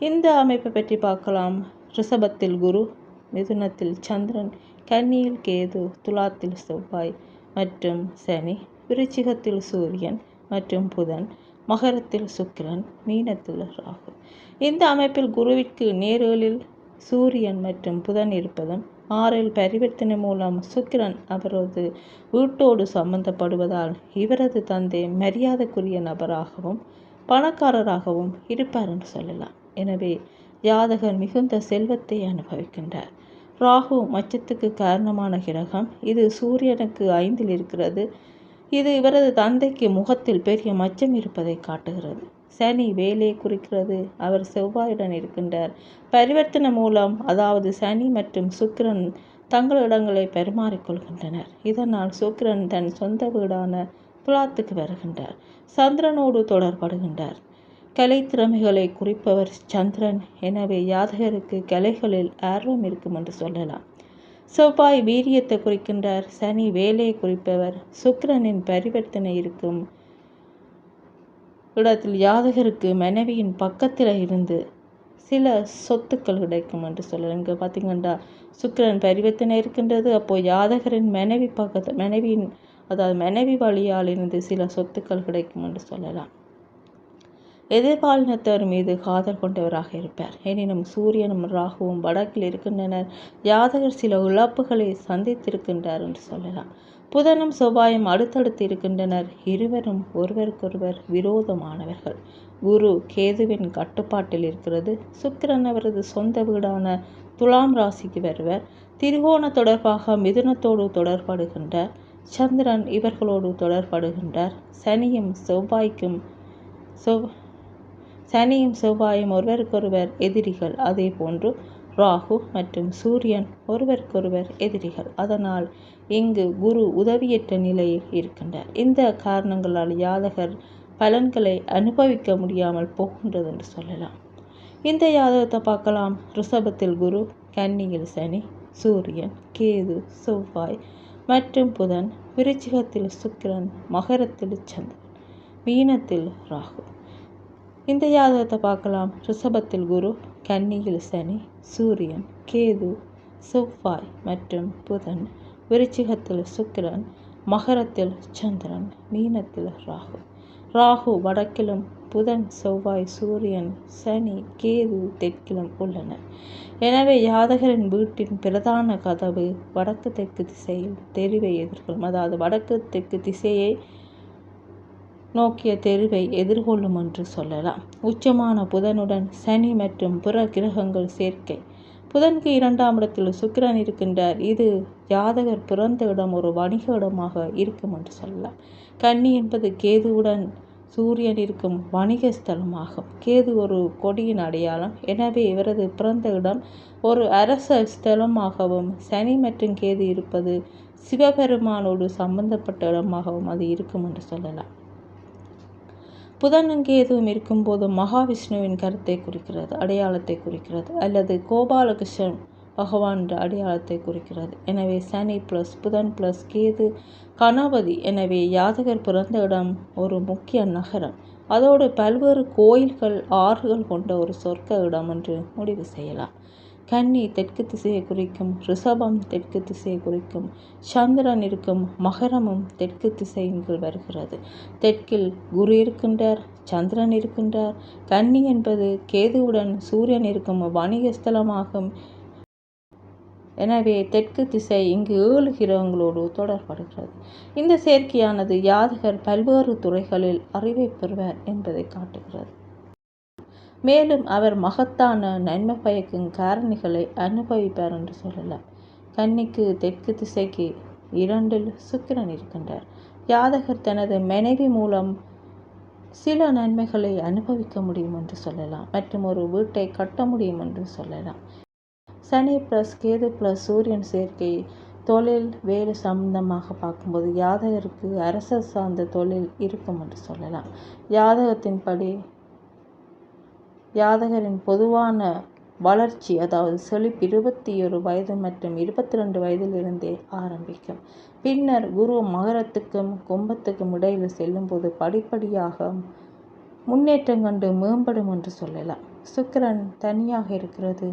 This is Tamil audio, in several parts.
இந்த அமைப்பை பற்றி பார்க்கலாம். ரிஷபத்தில் குரு மிதுனத்தில் சந்திரன் கன்னியில் கேது துலாத்தில் செவ்வாய் மற்றும் சனி விருச்சிகத்தில் சூரியன் மற்றும் புதன் மகரத்தில் சுக்கிரன் மீனத்தில் ராகு. இந்த அமைப்பில் குருவிற்கு நேரலில் சூரியன் மற்றும் புதன் இருப்பதும் ஆறில் பரிவர்த்தனை மூலம் சுக்கிரன் அவரது வீட்டோடு சம்பந்தப்படுவதால் இவரது தந்தை மரியாதைக்குரிய நபராகவும் பணக்காரராகவும் இருப்பார் என்று சொல்லலாம். எனவே ஜாதகர் மிகுந்த செல்வத்தை அனுபவிக்கின்றார். ராகு மச்சத்துக்கு காரணமான கிரகம். இது சூரியனுக்கு ஐந்தில் இருக்கிறது. இது இவரது தந்தைக்கு முகத்தில் பெரிய மச்சம் இருப்பதை காட்டுகிறது. சனி வேலை குறிக்கிறது. அவர் செவ்வாயுடன் இருக்கின்றார். பரிவர்த்தனை மூலம் அதாவது சனி மற்றும் சுக்கிரன் தங்கள் இடங்களை பரிமாறிக்கொள்கின்றனர் இதனால் சுக்கிரன் தன் சொந்த வீடான புலாத்துக்கு வருகின்றார். சந்திரனோடு தொடர்படுகின்றார். கலை திறமைகளை குறிப்பவர் சந்திரன். எனவே யாதகருக்கு கலைகளில் ஆர்வம் இருக்கும் என்று சொல்லலாம். செவ்வாய் வீரியத்தை குறிக்கின்றார். சனி வேலையை குறிப்பவர். சுக்கிரனின் பரிவர்த்தனை இருக்கும் இடத்தில் யாதகருக்கு மனைவியின் பக்கத்தில் இருந்து சில சொத்துக்கள் கிடைக்கும் என்று சொல்லலாம். இங்கே பார்த்தீங்கன்னா சுக்கிரன் பரிவர்த்தனை இருக்கின்றது. அப்போது யாதகரின் மனைவி பக்கத்து மனைவியின் அதாவது மனைவி வழியால் இருந்து சில சொத்துக்கள் கிடைக்கும் என்று சொல்லலாம். எதிர்பாலினத்தவர் மீது காதல் கொண்டவராக இருப்பார். எனினும் சூரியனும் ராகுவும் வடக்கில் இருக்கின்றனர். ஜாதகர் சில இழப்புகளை சந்தித்திருக்கின்றார் என்று சொல்லலாம். புதனும் செவ்வாயும் அடுத்தடுத்து இருக்கின்றனர். இருவரும் ஒருவருக்கொருவர் விரோதமானவர்கள். குரு கேதுவின் கட்டுப்பாட்டில் இருக்கிறது. சுக்கிரன் அவரது சொந்த வீடான துலாம் ராசிக்கு வருவர். திரிகோண தொடர்பாக மிதுனத்தோடு தொடர்படுகின்றார். சந்திரன் இவர்களோடு தொடர்படுகின்றார். சனியும் செவ்வாய்க்கும் செவ் சனியும் செவ்வாயும் ஒருவருக்கொருவர் எதிரிகள். அதே போன்று ராகு மற்றும் சூரியன் ஒருவருக்கொருவர் எதிரிகள். அதனால் இங்கு குரு உதவியற்ற நிலையில் இருக்கின்றார். இந்த காரணங்களால் யாதகர் பலன்களை அனுபவிக்க முடியாமல் போகின்றது என்று சொல்லலாம். இந்த யாதகத்தை பார்க்கலாம். ரிஷபத்தில் குரு கன்னியில் சனி சூரியன் கேது செவ்வாய் மற்றும் புதன். விருச்சிகத்தில் சுக்கிரன் மகரத்தில் சந்திரன் மீனத்தில் ராகு. இந்த ஜாதகத்தை பார்க்கலாம். ரிஷபத்தில் குரு கன்னியில் சனி சூரியன் கேது செவ்வாய் மற்றும் புதன். விருச்சிகத்தில் சுக்கிரன் மகரத்தில் சந்திரன் மீனத்தில் ராகு. ராகு வடக்கிலும் புதன் செவ்வாய் சூரியன் சனி கேது தெற்கிலும் உள்ளன. எனவே யாதகரின் வீட்டின் பிரதான கதவு வடக்கு தெற்கு திசையில் தெரிவை எதிர்கொள்ளும். அதாவது வடக்கு தெற்கு திசையை நோக்கிய தெருவை எதிர்கொள்ளும் என்று சொல்லலாம். உச்சமான புதனுடன் சனி மற்றும் புற கிரகங்கள் சேர்க்கை. புதனுக்கு இரண்டாம் இடத்தில் சுக்கிரன் இருக்கின்றார். இது ஜாதகர் பிறந்த இடம் ஒரு வணிக இடமாக இருக்கும் என்று சொல்லலாம். கன்னி என்பது கேதுவுடன் சூரியன் இருக்கும் வணிக ஸ்தலமாகும். கேது ஒரு கொடியின் அடையாளம். எனவே இவரது பிறந்த இடம் ஒரு அரச ஸ்தலமாகவும் சனி மற்றும் கேது இருப்பது சிவபெருமானோடு சம்பந்தப்பட்ட இடமாகவும் அது இருக்கும் என்று சொல்லலாம். புதன் அங்கே எதுவும் இருக்கும்போது மகாவிஷ்ணுவின் கருத்தை குறிக்கிறது அடையாளத்தை குறிக்கிறது அல்லது கோபாலகிருஷ்ணன் பகவான் என்ற அடையாளத்தை குறிக்கிறது. எனவே சனி ப்ளஸ் புதன் ப்ளஸ் கேது கணபதி எனவே யாதகர் பிறந்த இடம் ஒரு முக்கிய நகரம். அதோடு பல்வேறு கோயில்கள் ஆறுகள் கொண்ட ஒரு சொர்க்க இடம் என்று முடிவு செய்யலாம். கன்னி தெற்கு திசையை குறிக்கும் ரிஷபம் தெற்கு திசையை குறிக்கும் சந்திரன் இருக்கும் மகரமும் தெற்கு திசையின் கீழ் வருகிறது. தெற்கில் குரு இருக்கின்றார் சந்திரன் இருக்கின்றார். கன்னி என்பது கேதுவுடன் சூரியன் இருக்கும் வணிக ஸ்தலமாகும். எனவே தெற்கு திசை இங்கு ஏழு கிரகங்களோடு தொடர்படுகிறது. இந்த சேர்க்கையானது யாதகர் பல்வேறு துறைகளில் அறிவை பெறுவர் என்பதை காட்டுகிறது. மேலும் அவர் மகத்தான நன்மை பயக்கும் காரணிகளை அனுபவிப்பார் என்று சொல்லலாம். கன்னிக்கு தெற்கு திசைக்கு இரண்டில் சுக்கிரன் இருக்கின்றார். யாதகர் தனது மனைவி மூலம் சில நன்மைகளை அனுபவிக்க முடியும் என்று சொல்லலாம். மற்றும் ஒரு வீட்டை கட்ட முடியும் என்று சொல்லலாம். சனி ப்ளஸ் கேது ப்ளஸ் சூரியன் சேர்க்கை தொழில் வேறு சம்பந்தமாக பார்க்கும்போது யாதகருக்கு அரச சார்ந்த தொழில் இருக்கும் என்று சொல்லலாம். யாதகத்தின்படி யாதகரின் பொதுவான வளர்ச்சி அதாவது செழிப்பு இருபத்தி ஒரு வயது மற்றும் இருபத்தி ரெண்டு வயதிலிருந்தே ஆரம்பிக்கும். பின்னர் குரு மகரத்துக்கும் கும்பத்துக்கும் இடையில் செல்லும்போது படிப்படியாக முன்னேற்றம் கண்டு மேம்படும் என்று சொல்லலாம். சுக்கிரன் தனியாக இருக்கிறது.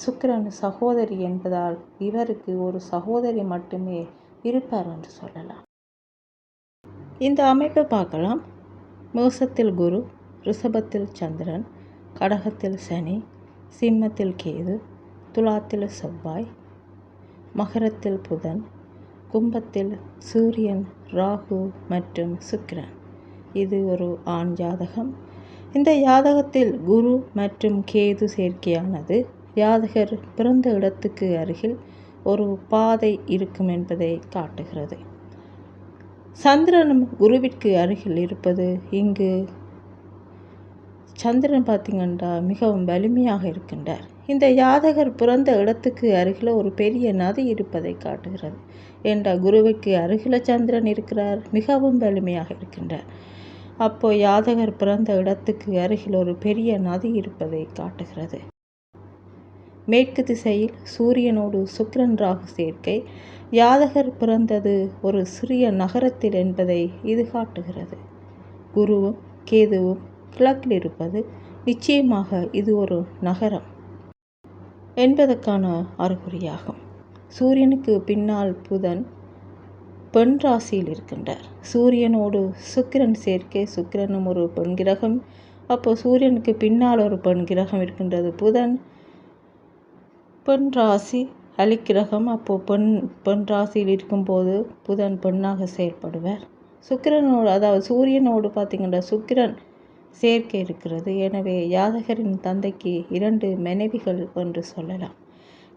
சுக்கிரன் சகோதரி என்பதால் இவருக்கு ஒரு சகோதரி மட்டுமே இருப்பார் என்று சொல்லலாம். இந்த அமைப்பை பார்க்கலாம். மேசத்தில் குரு ரிஷபத்தில் சந்திரன் கடகத்தில் சனி சிம்மத்தில் கேது துலாத்தில் செவ்வாய் மகரத்தில் புதன் கும்பத்தில் சூரியன் ராகு மற்றும் சுக்கிரன். இது ஒரு ஆண் ஜாதகம். இந்த யாதகத்தில் குரு மற்றும் கேது சேர்க்கையானது. யாதகர் பிறந்த இடத்துக்கு அருகில் ஒரு பாதை இருக்கும் என்பதை காட்டுகிறது. சந்திரனும் குருவிற்கு அருகில் இருப்பது இங்கு சந்திரன் பார்த்திங்கன்னா மிகவும் வலிமையாக இருக்கின்றார். இந்த யாதகர் பிறந்த இடத்துக்கு அருகில் ஒரு பெரிய நதி இருப்பதை காட்டுகிறது என்ற குருவுக்கு அருகில் சந்திரன் இருக்கிறார் மிகவும் வலிமையாக இருக்கின்றார். அப்போ யாதகர் பிறந்த இடத்துக்கு அருகில் ஒரு பெரிய நதி இருப்பதை காட்டுகிறது. மேற்கு திசையில் சூரியனோடு சுக்கிரன் ராகு சேர்க்கை யாதகர் பிறந்தது ஒரு சிறிய நகரத்தில் என்பதை இது காட்டுகிறது. குருவும் கேதுவும் கிழக்கில் இருப்பது நிச்சயமாக இது ஒரு நகரம் என்பதற்கான அறிகுறியாகும். சூரியனுக்கு பின்னால் புதன் பெண் ராசியில் இருக்கின்றார். சூரியனோடு சுக்கிரன் சேர்க்கை சுக்கிரனும் ஒரு பெண் கிரகம். அப்போ சூரியனுக்கு பின்னால் ஒரு பெண் கிரகம் இருக்கின்றது. புதன் பெண் ராசி அலிக்கிரகம் அப்போது பெண் பெண் ராசியில் இருக்கும்போது புதன் பெண்ணாக செயல்படுவார். சுக்கிரனோடு அதாவது சூரியனோடு பார்த்திங்கன்னா சுக்கிரன் சேர்க்கை இருக்கிறது. எனவே யாதகரின் தந்தைக்கு இரண்டு மனைவிகள் என்று சொல்லலாம்.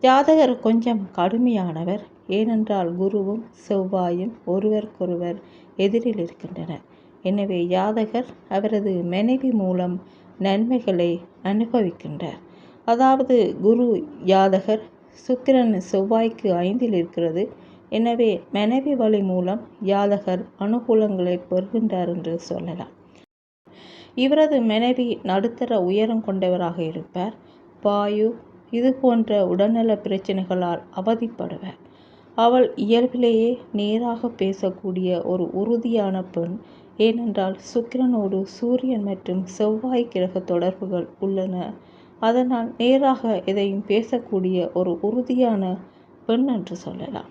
ஜாதகர் கொஞ்சம் கடுமையானவர். ஏனென்றால் குருவும் செவ்வாயும் ஒருவருக்கொருவர் எதிரில் இருக்கின்றனர். எனவே யாதகர் அவரது மனைவி மூலம் நன்மைகளை அனுபவிக்கின்றார். அதாவது குரு யாதகர் சுக்கிரன் செவ்வாய்க்கு ஐந்தில் இருக்கிறது. எனவே மனைவி வழி மூலம் யாதகர் அனுகூலங்களை பெறுகின்றார் என்று சொல்லலாம். இவரது மனைவி நடுத்தர உயரம் கொண்டவராக இருப்பார். வாயு இது போன்ற உடல்நல பிரச்சனைகளால் அவதிப்படுவர். அவள் இயல்பிலேயே நேராக பேசக்கூடிய ஒரு உறுதியான பெண். ஏனென்றால் சுக்கிரனோடு சூரியன் மற்றும் செவ்வாய் கிரக தொடர்புகள் உள்ளன. அதனால் நேராக எதையும் பேசக்கூடிய ஒரு உறுதியான பெண் என்று சொல்லலாம்.